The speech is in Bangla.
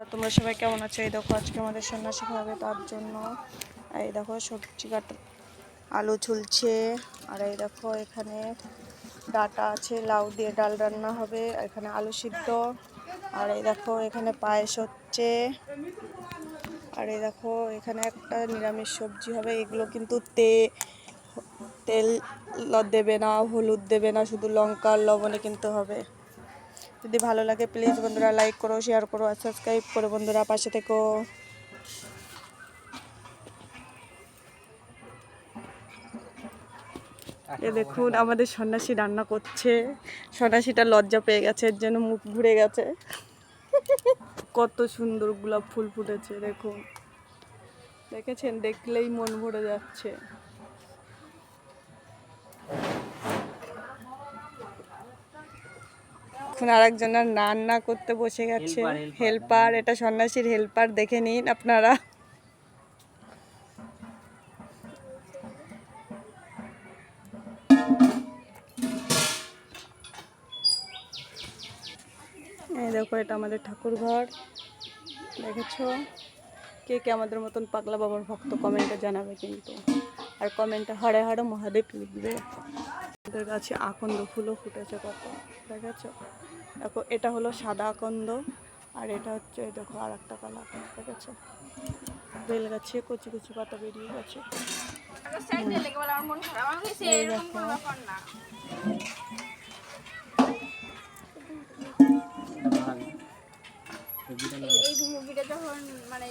তোমরা সবাই কেমন আছো? এই দেখো আজকে আমাদের সন্ন্যাসী খাবে তার জন্য। এই দেখো সবজি কাটা, আলু ঝুলছে। আর এই দেখো এখানে ডাটা আছে, লাউ দিয়ে ডাল রান্না হবে এখানে আলু সিদ্ধ। আর এই দেখো এখানে পায়েস হচ্ছে। আর এই দেখো এখানে একটা নিরামিষ সবজি হবে, এগুলো কিন্তু তে, তেল দেবে না, হলুদ দেবে না, শুধু লঙ্কা লবণে কিন্তু হবে। যদি ভালো লাগে প্লিজ বন্ধুরা লাইক করো শেয়ার করো আর সাবস্ক্রাইব করো বন্ধুরা, পাশে থেকো। এ দেখুন, আমাদের সন্ন্যাসী রান্না করছে। সন্ন্যাসীটা লজ্জা পেয়ে গেছে, এর জন্য মুখ ঘুরে গেছে। কত সুন্দর গোলাপ ফুল ফুটেছে, দেখুন। দেখেছেন? দেখলেই মন ভরে যাচ্ছে। এখন আর একজনের রান্না করতে বসে গেছে। হেল্পার এটা সন্ন্যাসীর হেল্পার দেখে নিন আপনারা। এই দেখো এটা আমাদের ঠাকুর ঘর। দেখেছ? কে কে আমাদের মতন পাগলা বাবার ভক্ত কমেন্টে জানাবে কিন্তু। আর কমেন্টে হরে হরে মহাদেব লিখবে। আমাদের গাছে আকন্দ ফুলও ফুটেছে কত দেখেছ? দেখো এটা হলো সাদা আকন্দ আর এটা হচ্ছে দেখো আর একটা কালার দেখেছ? বেল গাছে কচি কচি পাতা বেরিয়ে গেছে। এই মুভিটা যখন মানে